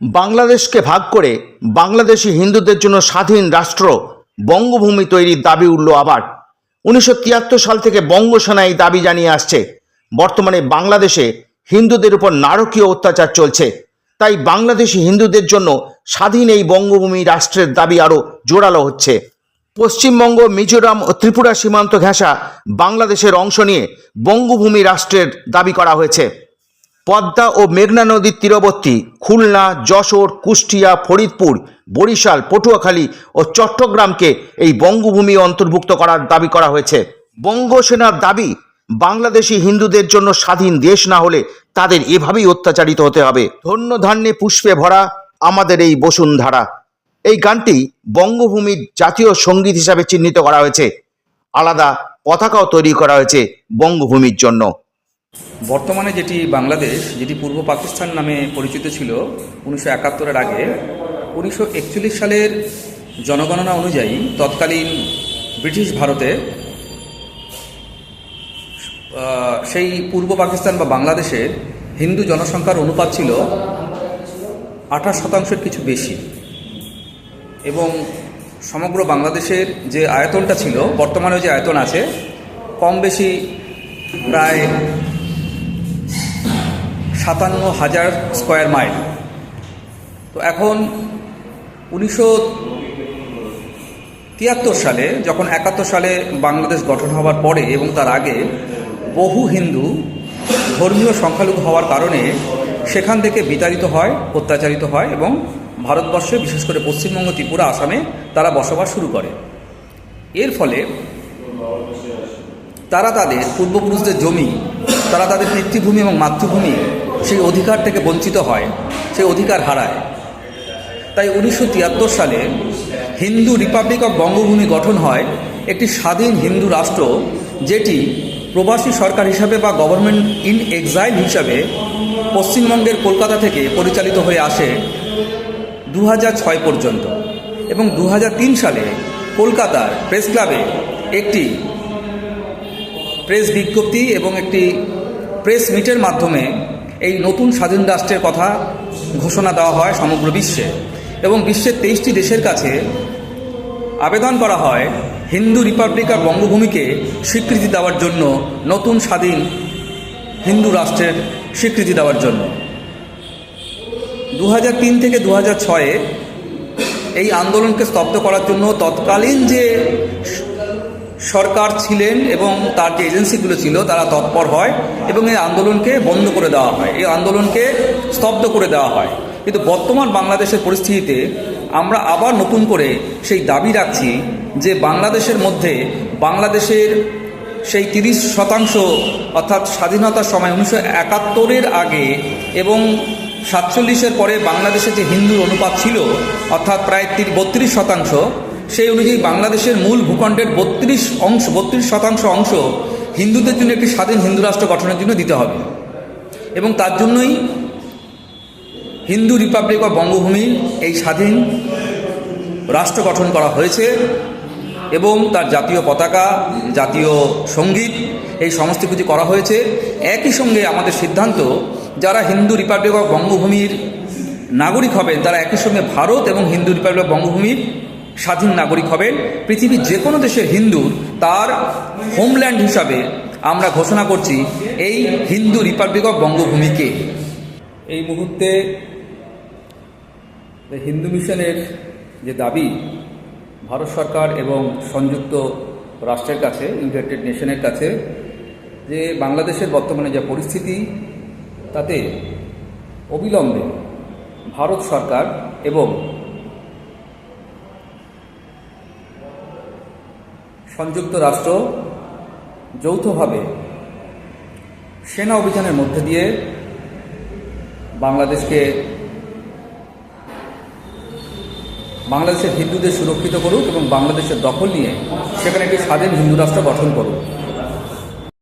বাংলাদেশকে ভাগ করে বাংলাদেশি হিন্দুদের জন্য স্বাধীন রাষ্ট্র বঙ্গভূমি তৈরির দাবি উঠল আবার। উনিশশো তিয়াত্তর সাল থেকে বঙ্গসেনা এই দাবি জানিয়ে আসছে। বর্তমানে বাংলাদেশে হিন্দুদের উপর নারকীয় অত্যাচার চলছে। তাই বাংলাদেশি হিন্দুদের জন্য স্বাধীন এই বঙ্গভূমি রাষ্ট্রের দাবি আরও জোরালো হচ্ছে। পশ্চিমবঙ্গ, মিজোরাম ও ত্রিপুরা সীমান্ত ঘেঁষা বাংলাদেশের অংশ নিয়ে বঙ্গভূমি রাষ্ট্রের দাবি করা হয়েছে। পদ্মা ও মেঘনা নদীর তীরবর্তী খুলনা, যশোর, কুষ্টিয়া, ফরিদপুর, বরিশাল, পটুয়াখালী ও চট্টগ্রামকে এই বঙ্গভূমি অন্তর্ভুক্ত করার দাবি করা হয়েছে। বঙ্গসেনার দাবি, বাংলাদেশি হিন্দুদের জন্য স্বাধীন দেশ না হলে তাদের এভাবেই অত্যাচারিত হতে হবে। ধন্য ধান্যে পুষ্পে ভরা আমাদের এই বসুন্ধরা। এই গানটি বঙ্গভূমির জাতীয় সংগীত হিসাবে চিহ্নিত করা হয়েছে। আলাদা পতাকাও তৈরি করা হয়েছে বঙ্গভূমির জন্য। বর্তমানে যেটি বাংলাদেশ, যেটি পূর্ব পাকিস্তান নামে পরিচিত ছিল উনিশশো একাত্তরের আগে, উনিশশো একচল্লিশ সালের জনগণনা অনুযায়ী তৎকালীন ব্রিটিশ ভারতে সেই পূর্ব পাকিস্তান বা বাংলাদেশের হিন্দু জনসংখ্যার অনুপাত ছিল আঠাশ শতাংশের কিছু বেশি। এবং সমগ্র বাংলাদেশের যে আয়তনটা ছিল বর্তমানে যে আয়তন আছে, কম বেশি প্রায় সাতান্ন হাজার স্কোয়ার মাইল। তো এখন উনিশশো তিয়াত্তর সালে, যখন একাত্তর সালে বাংলাদেশ গঠন হওয়ার পরে এবং তার আগে বহু হিন্দু ধর্মীয় সংখ্যালঘু হওয়ার কারণে সেখান থেকে বিতাড়িত হয়, অত্যাচারিত হয় এবং ভারতবর্ষে, বিশেষ করে পশ্চিমবঙ্গ, ত্রিপুরা, আসামে তারা বসবাস শুরু করে। এর ফলে তারা তাদের পূর্বপুরুষদের জমি, তারা তাদের পিতৃভূমি এবং মাতৃভূমি সেই অধিকার থেকে বঞ্চিত হয়, সেই অধিকার হারায়। তাই উনিশশো তিয়াত্তর সালে হিন্দু রিপাবলিক অফ বঙ্গভূমি গঠন হয় একটি স্বাধীন হিন্দু রাষ্ট্র, যেটি প্রবাসী সরকার হিসাবে বা গভর্নমেন্ট ইন এক্সাইল হিসাবে পশ্চিমবঙ্গের কলকাতা থেকে পরিচালিত হয়ে আসে দু পর্যন্ত। এবং দু হাজার তিন সালে কলকাতার প্রেস ক্লাবে একটি প্রেস বিজ্ঞপ্তি এবং একটি প্রেস মিটের মাধ্যমে এই নতুন স্বাধীন রাষ্ট্রের কথা ঘোষণা দেওয়া হয় সমগ্র বিশ্বে। এবং বিশ্বের তেইশটি দেশের কাছে আবেদন করা হয় হিন্দু রিপাবলিক আর বঙ্গভূমিকে স্বীকৃতি দেওয়ার জন্য, নতুন স্বাধীন হিন্দু রাষ্ট্রের স্বীকৃতি দেওয়ার জন্য। দু থেকে দু হাজার ছয়ে এই আন্দোলনকে স্তব্ধ করার জন্য তৎকালীন যে সরকার ছিলেন এবং তার যে এজেন্সিগুলো ছিল তারা তৎপর হয় এবং এই আন্দোলনকে বন্ধ করে দেওয়া হয়। এই আন্দোলনকে স্তব্ধ করে দেওয়া হয়। কিন্তু বর্তমান বাংলাদেশের পরিস্থিতিতে আমরা আবার নতুন করে সেই দাবি রাখছি যে বাংলাদেশের মধ্যে বাংলাদেশের সেই তিরিশ শতাংশ অর্থাৎ স্বাধীনতার সময় উনিশশো একাত্তরের আগে এবং সাতচল্লিশের পরে বাংলাদেশে যে হিন্দুর অনুপাত ছিল, অর্থাৎ প্রায় বত্রিশ শতাংশ সেই অনুযায়ী বাংলাদেশের মূল ভূখণ্ডের বত্রিশ অংশ, বত্রিশ শতাংশ অংশ হিন্দুদের জন্য একটি স্বাধীন হিন্দু রাষ্ট্র গঠনের জন্য দিতে হবে। এবং তার জন্যই হিন্দু রিপাবলিক অফ বঙ্গভূমি এই স্বাধীন রাষ্ট্র গঠন করা হয়েছে এবং তার জাতীয় পতাকা, জাতীয় সংগীত এই সমস্ত কিছু করা হয়েছে। একই সঙ্গে আমাদের সিদ্ধান্ত, যারা হিন্দু রিপাবলিক অফ বঙ্গভূমির নাগরিক হবেন, তারা একই সঙ্গে ভারত এবং হিন্দু রিপাবলিক অফ বঙ্গভূমির স্বাধীন নাগরিক হবেন। পৃথিবীর যে কোনো দেশের হিন্দুর তার হোমল্যান্ড হিসাবে আমরা ঘোষণা করছি এই হিন্দু রিপাবলিক অফ বঙ্গভূমিকে। এই মুহূর্তে হিন্দু মিশনের যে দাবি, ভারত সরকার এবং সংযুক্ত রাষ্ট্রের কাছে ইউনাইটেড নেশনের কাছে, যে বাংলাদেশের বর্তমানে যে পরিস্থিতি, তাতে অবিলম্বে ভারত সরকার এবং সংযুক্ত রাষ্ট্র যৌথভাবে সেনা অভিযানের মধ্যে দিয়ে বাংলাদেশকে বাংলাদেশের হিন্দুদের সুরক্ষিত করুক এবং বাংলাদেশের দখল নিয়ে সেখানে একটি স্বাধীন হিন্দু রাষ্ট্র গঠন করুক।